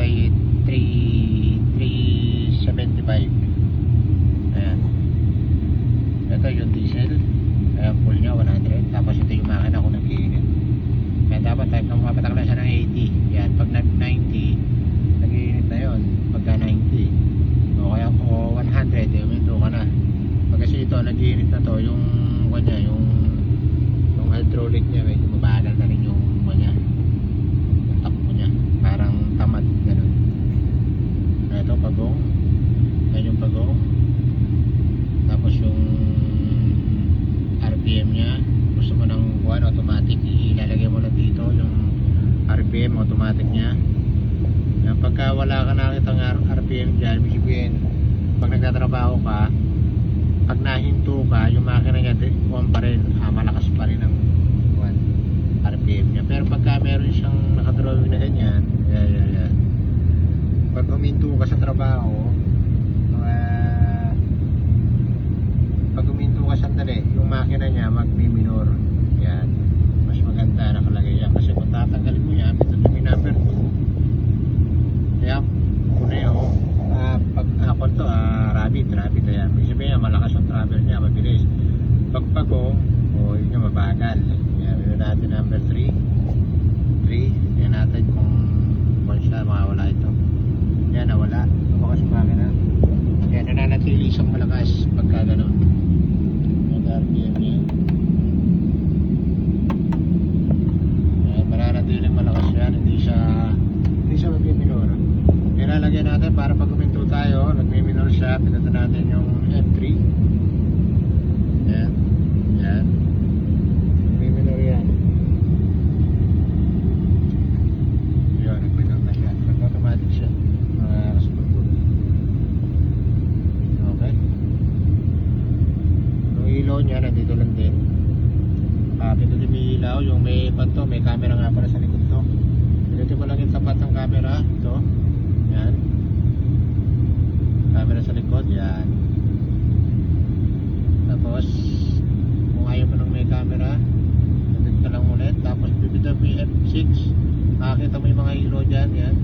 ito ay 3 375 ayan. Ito yung diesel. Ayan full nya 100 tapos ito yung makina kung nag-iinit dapat type na pumapatak lang siya ng 80 ayan pag nag 90 nag-iinit na yun. Pagka 90 o kaya o 100 eh window ka na. Pag kasi ito nag-iinit na to yung kanya yung yung hydraulic niya medyo mabagal na rin yung Automatic niya. Yan, pagka wala ka nakita ng RPM dyan ibig sabihin pag nagtatrabaho ka pag nahinto ka yung makina niya kuwan pa rin ah, malakas pa rin ang kuwan, RPM niya. Pero pagka meron siyang nakadrawing na ganyan yan yan yan pag huminto ka sa trabaho mga pag huminto ka sandali yung makina niya magmi-minor. Yan. Mas maganda nakalagay yan. Kasi kung tatanggalin mo yan ito yung number 2 kaya kuneo ah, pag ako to ah, rabbit rabbit ayan may sabihin niya malakas ang travel niya mabilis pag pagong o yun yung mabagal yan yun natin number 3 3 yan natin kung kung siya mawala ito yan nawala tumakas yung makina yan nananatili siyang ganun yung RPM niya yan. Mananatiling malakas yan. Hindi siya hindi siya magmiminor nilalagyan natin para pag huminto tayo nagmiminor siya. Pinata natin yung F3 yan yan magmiminor yan yun nagminor na siya nag automatic siya mga kaspagod okay yung ilaw niya nandito lang din ah pindutin mo yung ilaw yung may panto may camera nga pala sa likod to. Pindutin mo lang yung tapat ng camera ito. Yan. Camera sa likod yan. Tapos kung ayaw mo nang may camera nandito ka lang ulit. Tapos bibitaw mo yung F6 makakita mo yung mga ilaw dyan yan.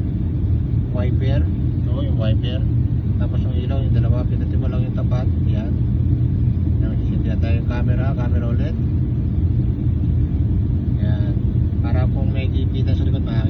Wiper ito yung wiper. Tapos yung ilaw yung dalawa pindutin mo lang yung tapat yan. Yan sisindihan tayo yung camera camera ulit para kung may kikita sa likod makakita mo siya yan okay yan yung kanya